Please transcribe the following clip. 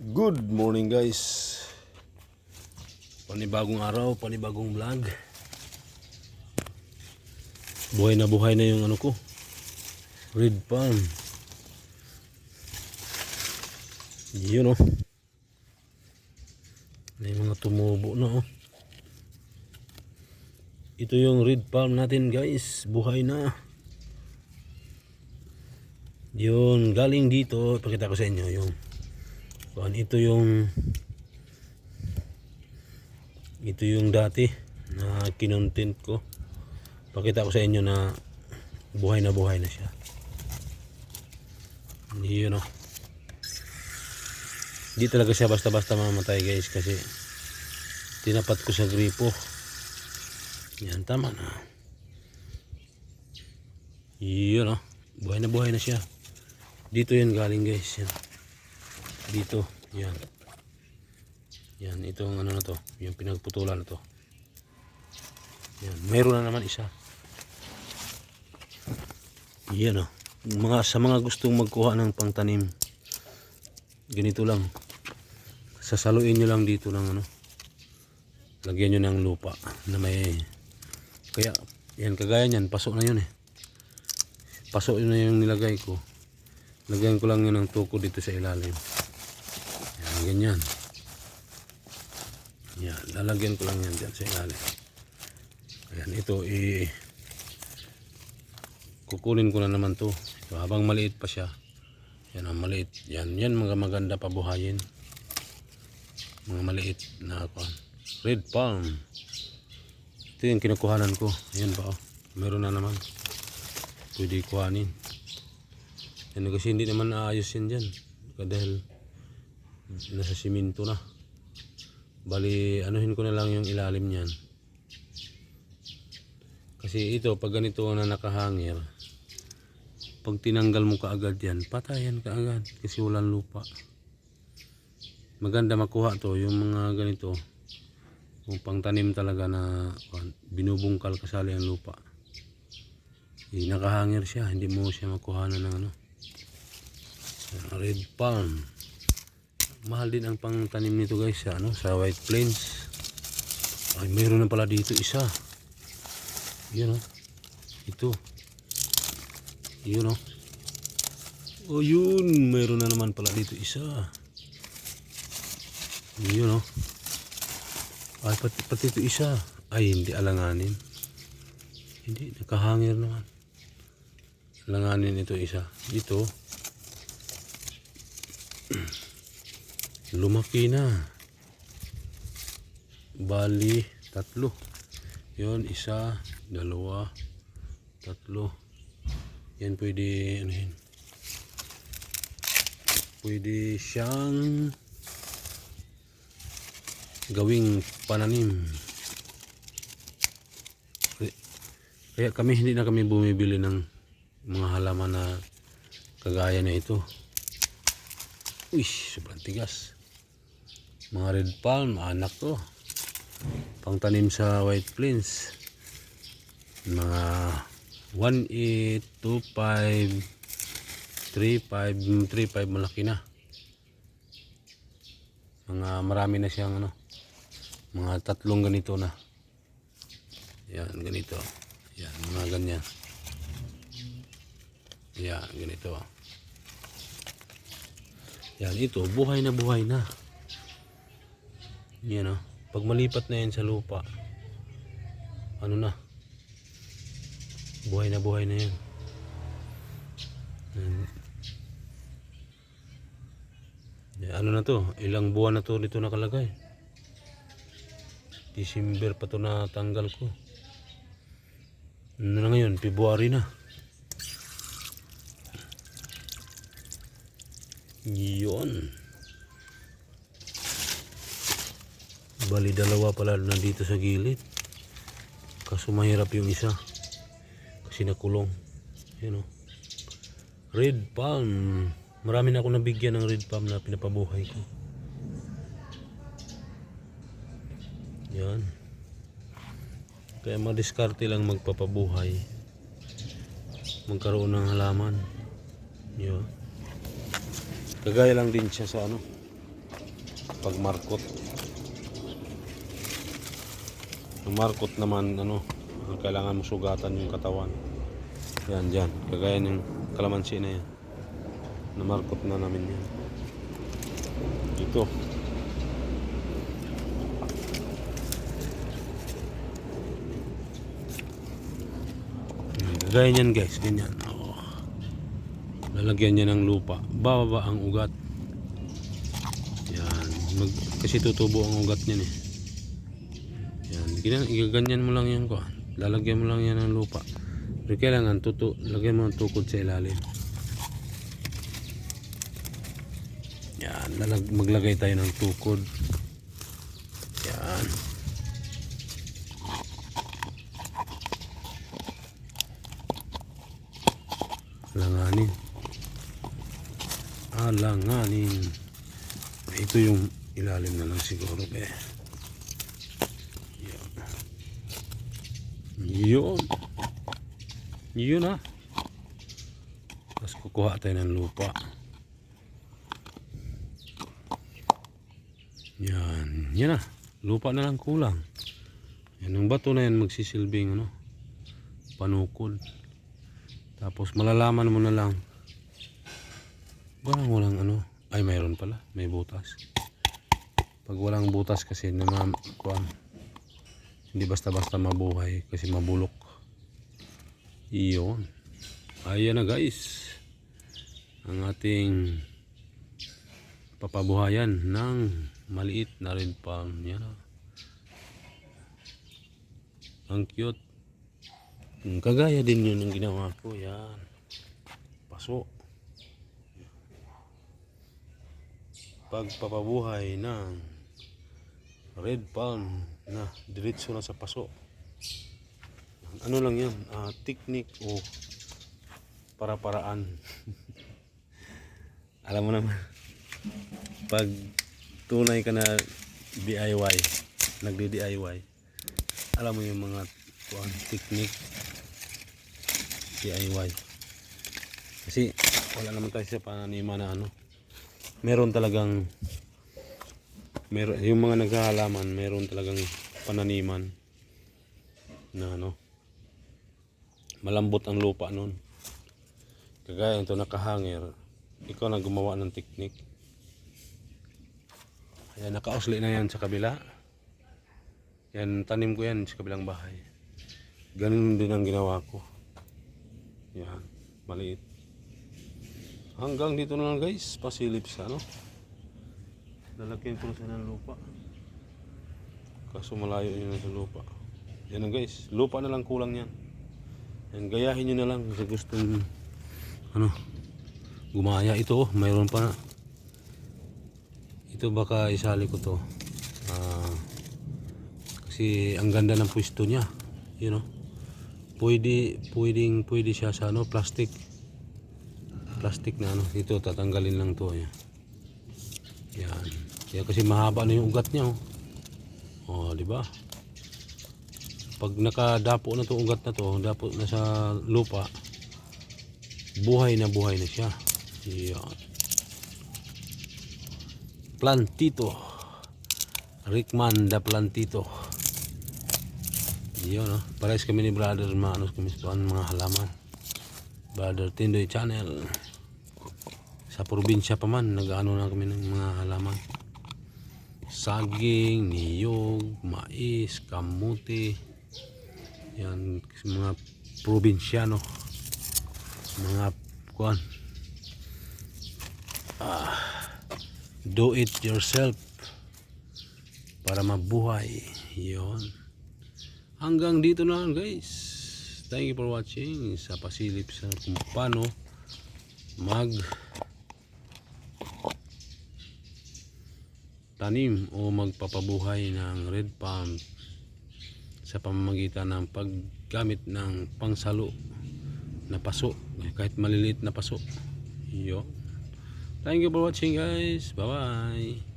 Good morning guys. Panibagong araw, panibagong vlog. Buhay na buhay na yung ano ko. Red palm. Yun oh. May mga tumubo na oh. Ito yung red palm natin guys. Buhay na. Yun, galing dito. Pakita ko sa inyo yung Kuan ito yung ito yung dati na kinontent ko. Pakita ko sa inyo na buhay na buhay na siya. Yun oh. Hindi talaga siya basta-basta mamatay guys kasi tinapat ko sa gripo. Yan tama na. Yun oh. Buhay na buhay na siya. Dito yan galing guys. Yan dito. Yan. Yan itong ano na to. Yung pinagputulan na to. Yan mayroon na naman isa. Yan o mga, sa mga gustong magkuha ng pangtanim ganito lang. Sasaluin nyo lang dito ng ano. Lagyan nyo ng lupa na may kaya yan kagaya nyan pasok na yun eh. Pasok yun na yung nilagay ko. Lagyan ko lang yun ng tuko dito sa ilalim ganyan. Yan, lalagyan ko lang yan dyan sa ilalim. Ayan, ito, i... kukunin ko na naman to. Ito, habang maliit pa siya. Yan ang maliit. Yan, yan mga maganda pabuhayin. Mga maliit na kuhan. Red palm. Ito yung kinukuhanan ko. Yan ba, oh. Meron na naman. Pwede kuhanin. Yan, kasi hindi naman naayos yan dyan. Dahil nasa siminto na. Bali anuhin ko na lang yung ilalim niyan. Kasi ito pag ganito na nakahangir pag tinanggal mo kaagad yan patayan kaagad kasi walang lupa. Maganda makuha to yung mga ganito kung pangtanim talaga na kuwan, binubungkal kasali ang lupa. Eh, nakahangir siya hindi mo siya makuha na ng ano red palm mahal din ang pangtanim nito guys sa ano sa white plains. Ay mayroon na pala dito isa. Yun oh. Ito. Yun oh. Oh yun. Mayroon na naman pala dito isa. Yun oh. Ay pati, pati ito isa. Ay hindi alanganin. Hindi nakahangir naman. Alanganin ito isa. Ito lumaki na. Bali tatlo. Yon isa dalawa tatlo. Yan pwede ano yun? Pwede siyang gawing pananim. Kaya kami hindi na kami bumibili ng mga halaman na kagaya na ito. Uy sobrang tigas mga red palm anak to pangtanim sa white plains. Mga 1825 35 35 malaki na. Mga marami na siyang ano mga tatlong ganito na. Yan ganito. Yan mga ganyan. Yan ganito. Yan ito buhay na buhay na yan o. Pag malipat na yan sa lupa, ano na, buhay na buhay na yan. Yan. Yan, Ano na to? Ilang buwan na to dito nakalagay. December pa to natanggal ko. Ano na ngayon? February na. Yun. Bali dalawa pala nandito sa gilid. Kaso mahirap yung isa. Kasi nakulong. Yan o. Red palm. Marami na ako nabigyan ng red palm na pinapabuhay ko. Yan. Kaya madiskarte lang magpapabuhay. Magkaroon ng halaman. Yan. Kagaya lang din siya sa ano. pag Ang markot naman, ano, ang kailangan mo sugatan yung katawan. Yan, dyan. Kagaya ng kalamansi na yan. Namarkot na namin yan. Dito. Kagaya niyan guys, ganyan. Oh. Lalagyan niya ng lupa. Bababa ang ugat. Yan. Mag, kasi tutubo ang ugat niyan eh. Yan. Ganyan, mo lang yan ko. Lalagyan mo lang yan ng lupa. Pero kailangan tutu, lagyan mo ng tukod sa ilalim. Yan. Lalag, maglagay tayo ng tukod. Yan. Alanganin. Alanganin. Ito yung ilalim na lang siguro eh. Yun. Yun. Yun ah. Tapos kukuha tayo ng lupa. Yan. Yan ah. Lupa na lang kulang. Yan ang bato na yan magsisilbing ano. Panukod. Tapos malalaman mo na lang. Parang walang ano. Ay mayroon pala. May butas. Pag walang butas kasi naman kuan. Hindi basta-basta mabuhay kasi mabulok. Iyon. Ayan na guys. Ang ating papabuhayan ng maliit na red palm. Yan ah. Ang cute. Kagaya din yun ang ginawa ko. Yan. Paso. Pagpapabuhay ng red palm na diretso na sa paso. Ano lang yan? ah, technique o para-paraan. Alam mo naman. Pag tunay ka na DIY, nagdi-DIY, alam mo yung mga kuan, technique DIY. Kasi wala naman tayo sa pananima na ano. Meron talagang meron yung mga naghahalaman, meron talagang pananiman na ano malambot ang lupa nun. Kagaya ito nakahangir, ikaw na gumawa ng technique. Ayan, nakausli na yan sa kabila. Yan, tanim ko yan sa kabilang bahay. Ganun din ang ginawa ko. Yan, maliit. Hanggang dito na lang guys, pasilip sa ano. Lalagyan ko na ng lupa. Kaso malayo yun sa lupa. Yan na guys, lupa na lang kulang yan. Yan, gayahin nyo na lang sa gustong ano, gumaya ito. oh, Mayroon pa na. Ito baka isali ko to. Ah, kasi ang ganda ng pwesto niya. You know. Pwede, pwedeng, pwede siya sa ano, plastic. Plastic na ano. Ito, tatanggalin lang to. Yan. Kaya kasi mahaba na yung ugat niya. Oh, oh di ba? Pag nakadapo na to ugat na to, dapo na sa lupa, buhay na buhay na siya. Yan. Plantito. Rickman da Plantito. Yun, no? Pares kami ni brother, mga ano kami sa mga halaman. Brother Tindoy Channel. Sa probinsya pa man, nag-ano na kami ng mga halaman. Saging, niyog, mais, kamuti. Yan, mga probinsyano. Mga kuan. Ah, do it yourself para mabuhay. Yon. Hanggang dito na lang guys. Thank you for watching sa pasilip sa kung paano mag tanim o magpapabuhay ng red palm sa pamamagitan ng paggamit ng pangsalo na paso kahit maliliit na paso. Yo. Thank you for watching guys. Bye bye